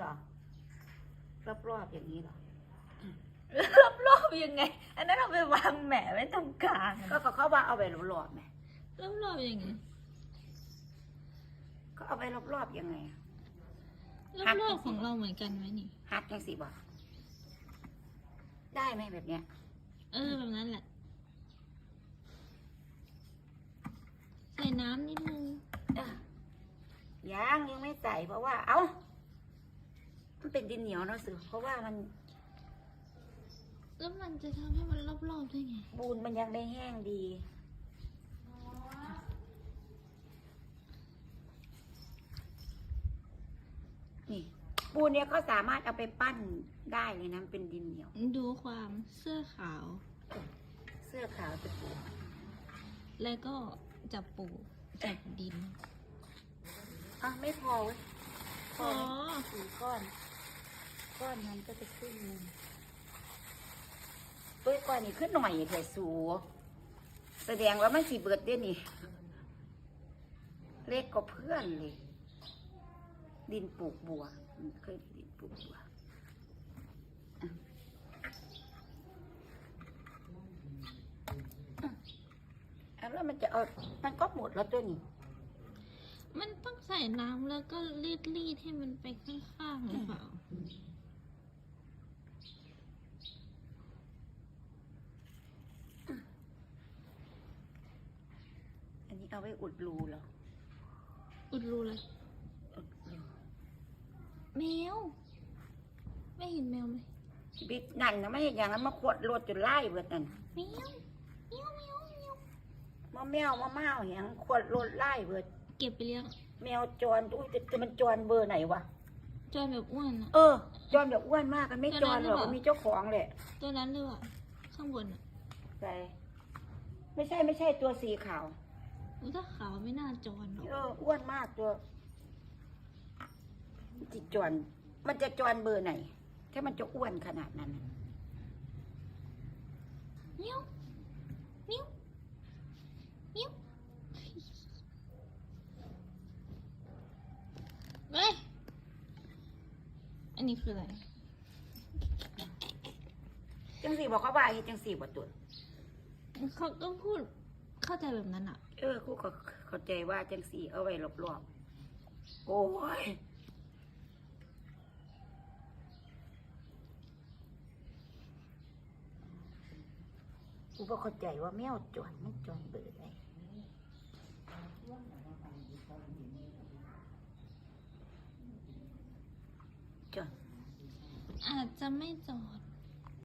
เหรอรอบๆอย่างนี้เหรอรอบๆยังไง อันนั้นเราไปวางแหมไว้ตรงกลางก็เขาเขาว่าเอาไปรอบๆไหมรอบๆยังไงก็เอาไปรอบๆยังไงอะรอบๆของเราเหมือนกันไหมนี่ฮัดยังสิบอกได้ไหมแบบเนี้ย เออแบบนั้นแหละใส่น้ำนิดนึงเอ้อยังยังไม่ใส่เพราะว่า เอ้า มันเป็นดินเหนียวเนาะสือเพราะว่ามันแล้วมันจะทำให้มันรอบๆได้ไงปูนมันยังได้แห้งดี นี่ปูนเนี่ยก็สามารถเอาไปปั้นได้เลยนะมันเป็นดินเหนียว ดูความเสื้อขาว เสื้อขาวจะปูแล้วก็จับปูจับดิน อะ ไม่พอเว้ยพอ๋ออสี่ก้อน ก้อนนั้นก็จะขึ้นหนึ่งเอ้ยก้อนนี้ขึ้นหน่อยแถสูแสดงว่ามันสีเบิดเด้นี่ เล็กกว่าเพื่อนเลย ดินปลูกบัวอืมเคยดินปลูกบัวอะอะอะแล้วมันจะเอา มันก็หมดแล้วตัวนี้ มันต้องใส่น้ำแล้วก็รีดรีดๆให้มันไปข้างๆหรือเปล่า อันนี้ เอาไว้อุดรูเหรอ อุดรูเลยอุดรูแมว ไม่เห็นแมวไหมบิ๊กนั่นนะไม่เห็นอย่างนั้นมาขวดรถจนไล่เบิดนั่นแมวแมวแมวแมวมาแมวมาเมาอย่างขวดรถไล่เบิด เก็บไปเลี้ยงแมวจรอุ้ยแต่แต่มันจรเบอร์ไหนวะ จอยแบบอ้วนอะ เออ จรแบบอ้วนมากมันไม่จรหรอกตัวนั้นหรือเปล่ามันมีเจ้าของแหละตัวนั้นหรือเปล่าข้างบนอะใช่ไม่ใช่ไม่ใช่ตัวสีขาว อุ๊ยถ้าขาวไม่น่าจอนหรอกเอออ้วนมากตัวจิจรมันจะจรเบอร์ไหน ถ้ามันจะอ้วนขนาดนั้นน่ะเมียวเมียวเมียวเฮ้ยอันนี้คืออะไร จังสีบอกเขาว่าเฮ็ดจังสีบ่ตัว เขาก็พูด เข้าใจแบบนั้นอะเออครูก็เข้าใจว่าจังสีเอาไว้รอบๆ โอ้ยกูก็เข้าใจว่าแมวจวนมันจวนเบื่อไงจวนอาจจะไม่จอด